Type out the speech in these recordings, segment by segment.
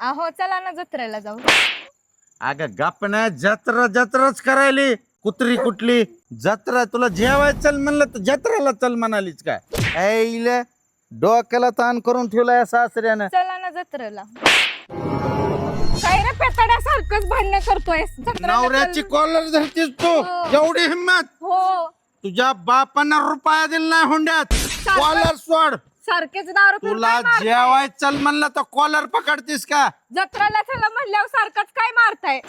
अहो चला ना जत्रेला जाऊ. अगं गपना जत्रा जत्राच करायली. कुत्री कुठली? जत्रा तुला जेवाय चल म्हणलं तर जत्राला चल म्हणालीच काय? ऐले डोक्याला ताण करून ठेवलाय सासऱ्यानं. चला ना जत्रेला. काय रे भांडण करतोय? नवऱ्याची. कॉलर धरतीस तू. हो. एवढी हिंमत. हो. तुझ्या बापांना रुपया दिला नाही हुंड्यात. कॉलर सोड. सारखेच दारू पिऊन तुला काय मारताय? जेवाय चल म्हणलं तर कॉलर पकडतीस का? जत्रेला चला म्हणल्यावर सारखंच काय मारताय?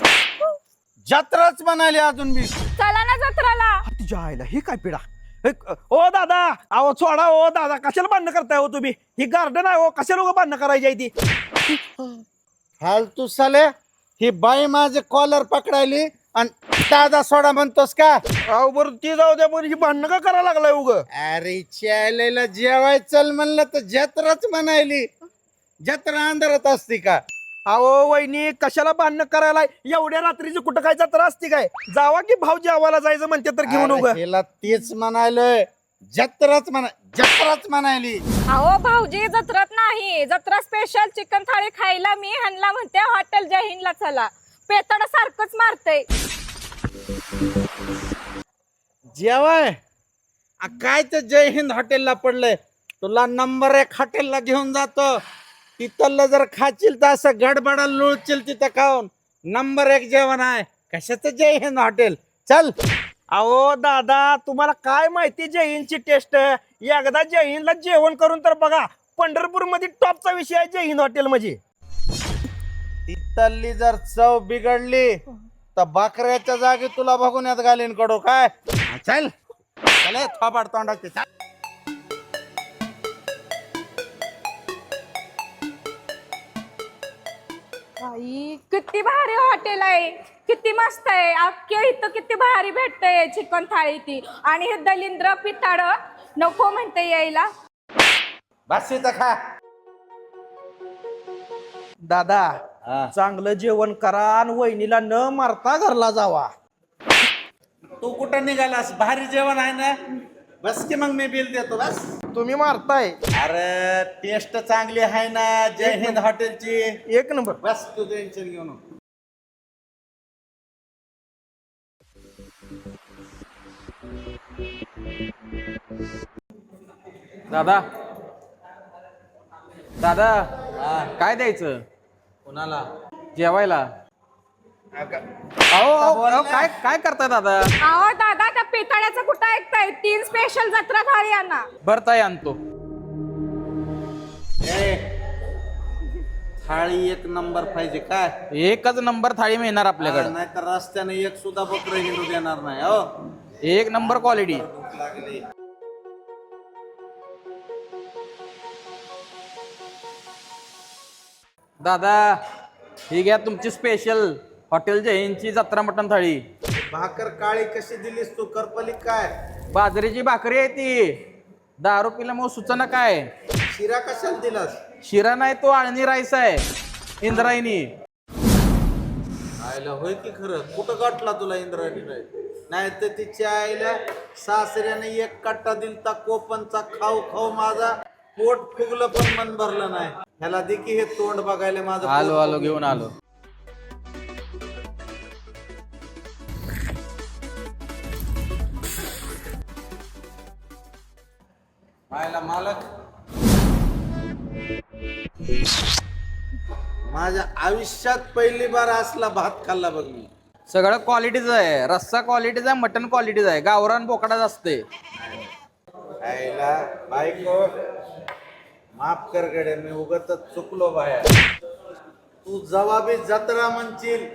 जत्राच म्हणाली अजून मी. चला ना जत्रेला. तुझ्या आईला हे काय पिढा हे क- ओ दादा अहो सोडा ओ दादा कशाला बांधणं करताय हो तुम्ही? ही गार्डन आहे हो कशाला उगा बांधणं करायची आहे ती? फालतू साले. ही बाई माझे कॉलर पकडायली. आणि दादा सोडा म्हणतोस का? अहो बरं ती जाऊ द्या पण ही भांडणं का करायला लागलाय उग? अरे चायलेला जेवाय चल म्हणलं तर जत्राच म्हणायली. जत्रा अंधारात असती का? अहो वहिनी कशाला बांधणं करायला? एवढ्या रात्रीची कुठं काय जत्रा असती काय? जावा की भाऊ जेवायला जायचं म्हणते तर घेऊन उग. अरे हिला तेच म्हणायलोय. जत्राच म्हणा जत्राच म्हणायली. अहो भाऊजी जत्रात नाही. जत्रा स्पेशल चिकन थाळी खायला मी ह्यांना म्हणते हॉटेल जय हिंदला चला. पेताड सारखंच मारतय जेवाय? आ, काय तर जय हिंद हॉटेलला पडलंय? तुला नंबर एक हॉटेलला घेऊन जातो. तिथलं जर खाशील तर असं गडबडा लोळशील तिथं खाऊन. नंबर एक जेवण आहे. कशाचं जय हिंद हॉटेल? चल. अहो दादा तुम्हाला काय माहिती जय हिंदची टेस्ट एकदा जय हिंदला जेवण करून तर बघा पंढरपूरमध्ये टॉपचा विषय आहे जय हिंद हॉटेल म्हणजे तिथली जर चव बिघडली तर बकऱ्याच्या जागी तुला बघून घालीन कडू काय? चल. चल थोबाड तोंडाचे चल. किती भारी हॉटेल आहे. किती मस्त आहे. अख्खे इथं किती भारी भेटतंय चिकन थाळी ती. आणि हे दलिंद्र पिताड नको म्हणते यायला. बस इथं खा. दादा. चांगलं जेवण करा आणि वहिनीला न मारता घरला जावा. तू कुठं निघालास? भारी जेवण आहे ना? बस की मग मी बिल देतो बस. तुम्ही मारताय. अरे टेस्ट चांगली आहे ना? जय हिंद हॉटेलची. एक नंबर. बस तू टेन्शन घेऊ नको. दादा. दादा काय द्यायचं? कोणाला? जेवायला? अहो अहो, अहो, काय काय करताय दादा? अहो दादा त्या पिताड्याचं कुठं ऐकताय? तीन स्पेशल जत्रा थाळी आणा भरताय आणतो. ए, थाळी एक नंबर पाहिजे काय एकच नंबर थाळी मिळणार आपल्याकडे. नाही तर रस्त्याने एक सुद्धा बकर हिंदू देणार नाही हो. एक नंबर क्वालिटी भूक लागली. दादा ही घ्या तुमची स्पेशल हॉटेल जैनची जत्रा मटण थाळी. भाकर काळी कशी दिलीस तू? करपली काय? बाजरीची भाकरी आहे ती. दारू पिल्यामुळे सुचना काय? शिरा कशाला दिलास? शिरा नाही तो आळणी राईस आहे. इंद्रायणी. आईला होय की खरं? कुठं गाठला तुला इंद्राणी नाही तर तिच्या आईला सासऱ्याने एक कट्टा दिलता कोपनचा खाऊ खाऊ माझा. पोट फुगलं पण मन भरलं नाही. ह्याला दे की हे तोंड बघायला माझं आलो पोट आलो फुगलं. घेऊन आलो. आईला मालक? माझ्या आयुष्यात पहिली बार असला भात खाल्ला बघ मी. सगळं क्वालिटीच आहे. रस्सा क्वालिटीचा आहे मटन क्वालिटीचा आहे. गावरान बोकडाच असते. आईला बायको माफ कर गडे मी उगत चुकलो बाया तू जवाबी जत्रा म्हणशील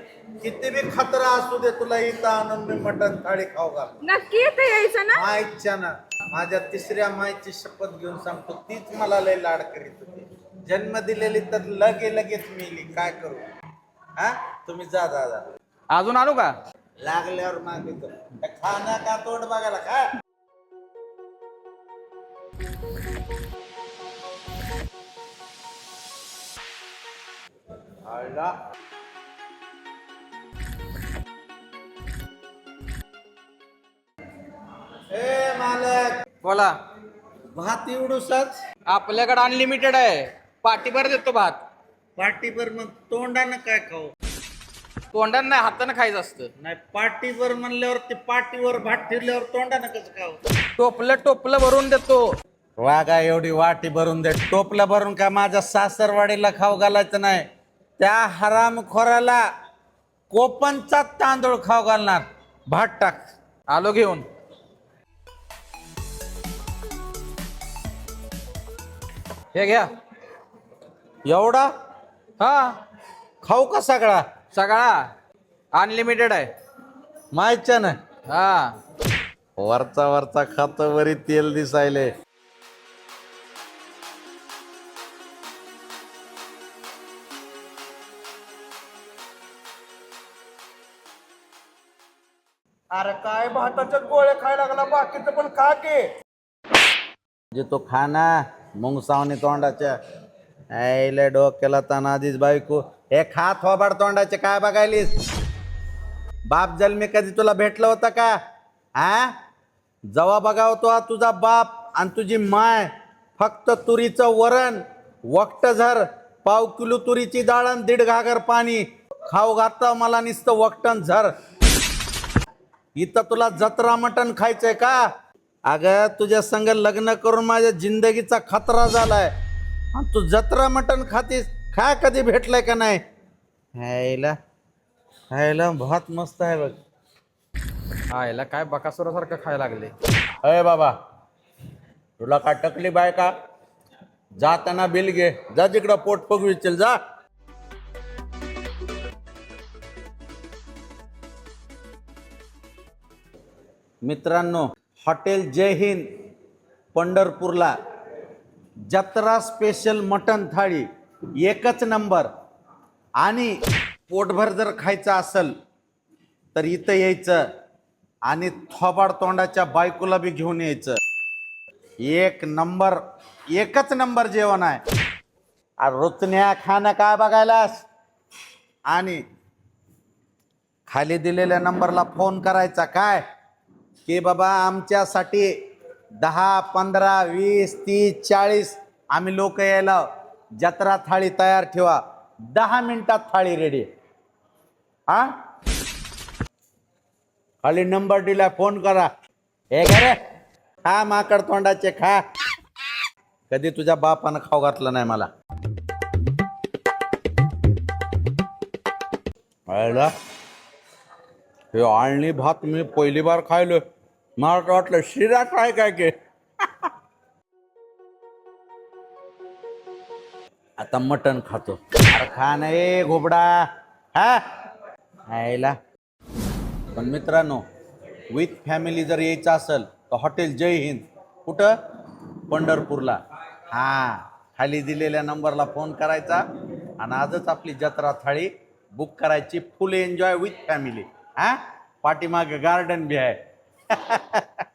किती बी खतरा असू दे तुला इथं आणून मी मटण थाळी खाऊ घाल नक्की इथे यायचं ना? माईच्या ना. माझ्या तिसऱ्या माईची शपथ घेऊन सांगतो तीच मला लय लाड करीत होती. जन्म दिलेली तर लगे लगेच मिली काय करू? हा? तुम्ही जा दादा अजून आणू का? लागल्यावर मागितो खाना का तोंड बघायला काय आला ए मालक. बोला. भात एवढूसाच आपल्याकडे अनलिमिटेड आहे. पाठीभर देतो भात. पाटीवर मग तोंडानं काय खाऊ? तोंडानं नाही हातानं खायचं असतं. नाही पाटीवर म्हणल्यावर ते पाटीवर भात ठेवल्यावर तोंडानं कसं खाऊ? टोपलं टोपलं भरून देतो. वागा एवढी वाटी भरून दे. टोपला भरून का माझ्या सासरवाडीला खाऊ घालायचं नाही? त्या हरामखोराला कोपनचा तांदूळ खाऊ घालणार. भात टाक. आलो घेऊन. हे घ्या. एवढा? हा. खाऊ का सगळा? सगळा. अनलिमिटेड आहे. माहितच्या ना? हा. वरचा वरचा खात वरी तेल दिसायले. अरे काय भाताच्या गोळ्या खायला लागला बाकीचं पण खा के. जे म्हणजे तो खाना मुंग सावनी तोंडाच्या. आईले डोक्याला ताना आधीच बायको. हे खा थोबाड तोंडाचे काय बघायलीस? बाप जन्मी कधी तुला भेटलं होतं का? हा जवा बघावतो हा तुझा बाप आणि तुझी माय. फक्त तुरीचं वरण वक्त झर पाव किलो तुरीची डाळ आणि दीड घागर पाणी. खाऊ घातलं मला निसतं वक्टन झर. इथं तुला जत्रा मटण खायचंय का? अगं तुझ्या संग लग्न करून माझ्या जिंदगीचा खतरा झालाय. आणि तू जत्रा मटण खातीस खा कधी भेटलाय का नाही? हायला हायला भात मस्त आहे बघ. हा याला काय बकासुरासारखं खायला लागले? अय बाबा तुला का टकली बाय का? जाताना बिल घे जा तिकडं पोट पगवी चल जा. मित्रांनो हॉटेल जय हिंद पंढरपूरला. जत्रा स्पेशल मटन थाळी एकच नंबर आणि पोटभर जर खायचं असेल तर इथं यायचं आणि थोबाड तोंडाच्या बायकोला बी घेऊन यायचं. एक नंबर एकच नंबर जेवण आहे. आ, रुचण्या खाणं काय बघायलास? आणि खाली दिलेल्या नंबरला फोन करायचा काय? की बाबा आमच्यासाठी दहा पंधरा वीस तीस चाळीस आम्ही लोक यायला जत्रा थाळी तयार ठेवा. दहा मिनिटात थाळी रेडी हा? खाली नंबर दिला फोन करा. हे रे? खा माकड तोंडाचे खा. कधी तुझ्या बापानं खाऊ घातलं नाही मला? कळलं? हे आळणी भात मी पहिली बार खायलो मला तर वाटलं शिरा काय काय के? आता मटण खातो. अरे खा नाही घोबडा. हा? आयला. पण मित्रांनो विथ फॅमिली जर यायचं असेल तर हॉटेल जय हिंद. कुठं? पंढरपूरला. हां खाली दिलेल्या नंबरला फोन करायचा. आणि आजच आपली जत्रा थाळी बुक करायची. फुल एन्जॉय विथ फॅमिली हां? पाठीमागे गार्डन बी आहे.